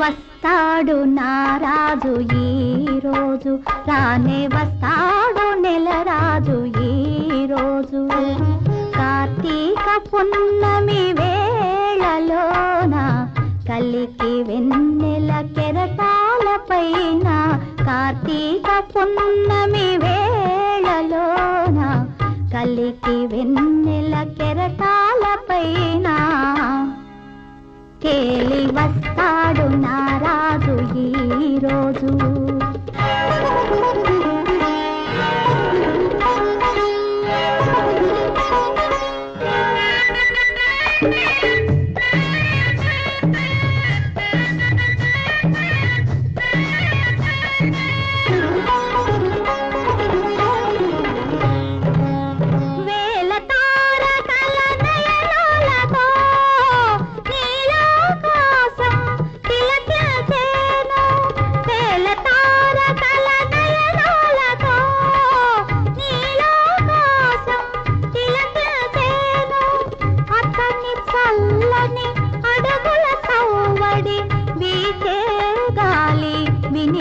వస్తాడు నారాజు ఈ రోజు. రానే వస్తాడు నెల రాజు ఈ రోజు. కార్తీక పున్నమి వేళలోన కలికి వెన్నెల కెరటాల పైన కార్తీక పున్నమి వేళలోన కలికి వెన్నెల కెరటాల పైన తేలి వస్తాడు నారా.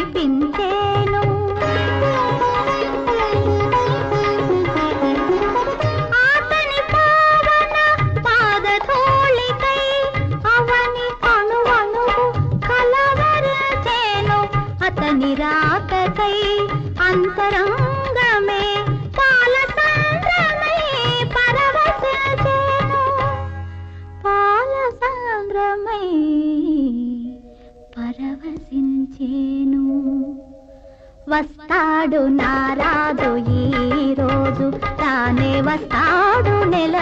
వినిపించేను ఆతని పావన పాదధూళికై అవని అణువణువు కలవరచేను. అతని రాకకై చేను. వస్తాడు నారాదు ఈ రోజు తానే వస్తాడు నెల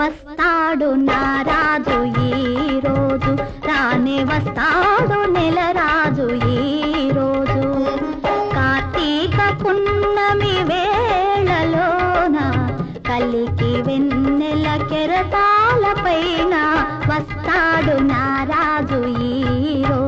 వస్తాడు నారాజు ఈ రోజు. రానే వస్తాడు నెల రాజు ఈ రోజు. కార్తీక పున్నమి వేళలోన కలికి వెన్నెల కెరటాల పైన వస్తాడు నారాజు నా